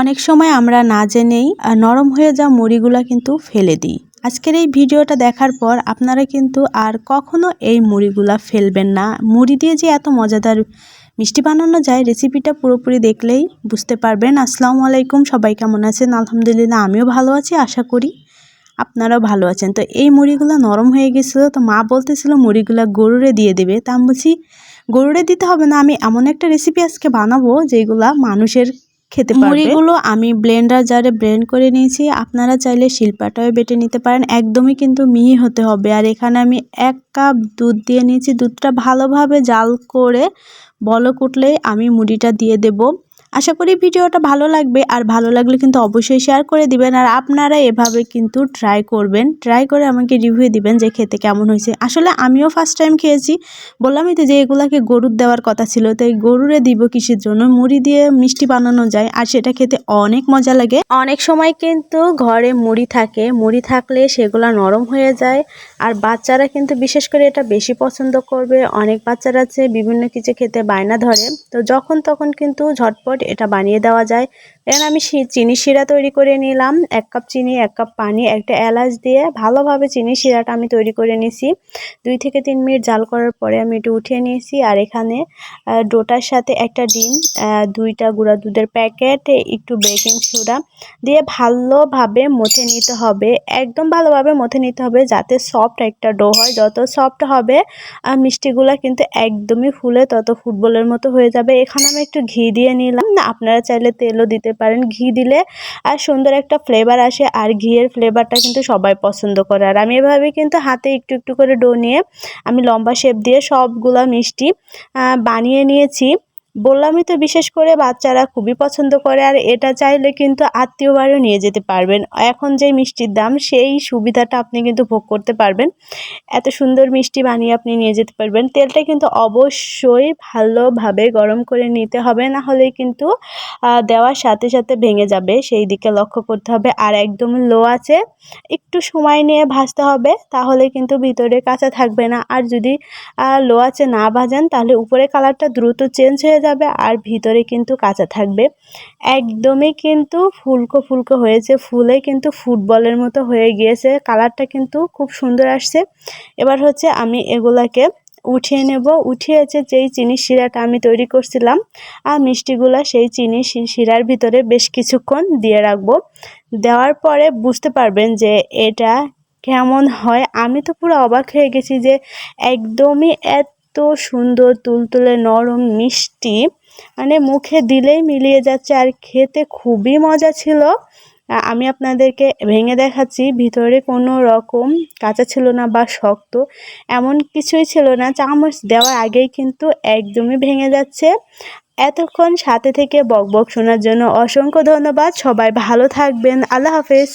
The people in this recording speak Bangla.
অনেক সময় আমরা না জেনেই নরম হয়ে যাওয়া মুড়িগুলা কিন্তু ফেলে দিই। আজকের এই ভিডিওটা দেখার পর আপনারা কিন্তু আর কখনো এই মুড়িগুলা ফেলবেন না। মুড়ি দিয়ে যে এত মজাদার মিষ্টি বানানো যায়, রেসিপিটা পুরোপুরি দেখলেই বুঝতে পারবেন। আসসালামু আলাইকুম, সবাই কেমন আছেন? আলহামদুলিল্লাহ, আমিও ভালো আছি, আশা করি আপনারাও ভালো আছেন। তো এই মুড়িগুলো নরম হয়ে গেছিল, তো মা বলতেছিল মুড়িগুলো গরুরে দিয়ে দেবে। তা আমি বলছি, গরুরে দিতে হবে না, আমি এমন একটা রেসিপি আজকে বানাবো, যেগুলা মানুষের খেতে মুড়িগুলো আমি ব্লেন্ডার জারে ব্লেন্ড করে নিয়েছি। আপনারা চাইলে শিল্পাটাও বেটে নিতে পারেন। একদমই কিন্তু মিহি হতে হবে। আর এখানে আমি এক কাপ দুধ দিয়ে নিয়েছি। দুধটা ভালোভাবে জাল করে বলক কুটলেই আমি মুড়িটা দিয়ে দেব। আশা করি ভিডিওটা ভালো লাগবে, আর ভালো লাগলে কিন্তু অবশ্যই শেয়ার করে দিবেন, আর আপনারা এভাবে কিন্তু ট্রাই করবেন ট্রাই করে আমাকে রিভিউ দিবেন যে খেতে কেমন হয়েছে। আসলে আমিও ফার্স্ট টাইম খেয়েছি, বললামই তো যে এগুলাকে গরুর দেওয়ার কথা ছিল তো এই গরুরে দিব কিসের জন্য? মুড়ি দিয়ে মিষ্টি বানানো যায়, আর সেটা খেতে অনেক মজা লাগে। অনেক সময় কিন্তু ঘরে মুড়ি থাকে, মুড়ি থাকলে সেগুলা নরম হয়ে যায়, আর বাচ্চারা কিন্তু বিশেষ করে এটা বেশি পছন্দ করবে। অনেক বাচ্চারা আছে, বিভিন্ন কিছু খেতে বায়না ধরে, তো যখন তখন কিন্তু ঝটপট এটা বানিয়ে দেওয়া যায়। এখন আমি চিনি শিরা তৈরি করে নিলাম। এক কাপ চিনি, এক কাপ পানি, একটা এলাচ দিয়ে ভালোভাবে চিনি শিরাটা আমি তৈরি করে নিয়েছি দুই থেকে তিন মিনিট জাল করার পরে আমি এটা উঠিয়ে নিয়েছি। আর এখানে ডোটার সাথে একটা ডিম দুইটা গুঁড়া দুধের প্যাকেট, একটু বেকিং সোডা দিয়ে ভালোভাবে মথে নিতে হবে। একদম ভালোভাবে মথে নিতে হবে যাতে সফট একটা ডো হয়। যত সফট হবে মিষ্টিগুলা কিন্তু একদমই ফুলে তত ফুটবলের মতো হয়ে যাবে। এখানে আমি একটু ঘি দিয়ে নিলাম। আপনারা চাইলে তেলও দিতে পারেন, ঘি দিলে আর সুন্দর একটা ফ্লেভার আসে আর ঘিয়ের ফ্লেভারটা কিন্তু সবাই পছন্দ করে। আর আমি এভাবে কিন্তু হাতে একটু একটু করে ডো নিয়ে আমি লম্বা শেপ দিয়ে সবগুলা মিষ্টি বানিয়ে নিয়েছি। বললামই তো বিশেষ করে বাচ্চারা খুবই পছন্দ করে আর এটা চাইলে কিন্তু আত্মীয় বাড়িও নিয়ে যেতে পারবেন। এখন যে মিষ্টির দাম, সেই সুবিধাটা আপনি কিন্তু ভোগ করতে পারবেন। এত সুন্দর মিষ্টি বানিয়ে আপনি নিয়ে যেতে পারবেন। তেলটা কিন্তু অবশ্যই ভালোভাবে গরম করে নিতে হবে, না হলে কিন্তু দেওয়ার সাথে সাথে ভেঙে যাবে। সেই দিকে লক্ষ্য করতে হবে। আর একদম লো আছে, একটু সময় নিয়ে ভাজতে হবে, তাহলে কিন্তু ভিতরে কাঁচা থাকবে না। আর যদি লো আছে না ভাজেন, তাহলে উপরে কালারটা দ্রুত চেঞ্জ হয়ে যাবে আর ভিতরে কিন্তু কাঁচা থাকবে। একদমই কিন্তু ফুলকো ফুলকো হয়েছে। ফুলে কিন্তু ফুটবলের মতো হয়ে গিয়েছে। কালারটা কিন্তু খুব সুন্দর আসছে। এবার হচ্ছে আমি এগুলাকে উঠিয়ে নেব। উঠিয়েছে যেই চিনি শিরাটা আমি তৈরি করছিলাম আর মিষ্টিগুলা সেই চিনি শিরার ভিতরে বেশ কিছুক্ষণ দিয়ে রাখব। দেওয়ার পরে বুঝতে পারবেন যে এটা কেমন হয়। আমি তো পুরো অবাক হয়ে গেছি যে একদমই এত সুন্দর তুলতুলে নরম মিষ্টি। মানে মুখে দিলেই মিলিয়ে যাচ্ছে আর খেতে খুবই মজা ছিল। আমি আপনাদেরকে ভেঙে দেখাচ্ছি, ভিতরে কোনো রকম কাঁচা ছিল না বা শক্ত এমন কিছুই ছিল না। চামচ দেওয়ার আগেই কিন্তু একদমই ভেঙে যাচ্ছে। এতক্ষণ সাথে থেকে বক বক শোনার জন্য অসংখ্য ধন্যবাদ। সবাই ভালো থাকবেন। আল্লাহ হাফেজ।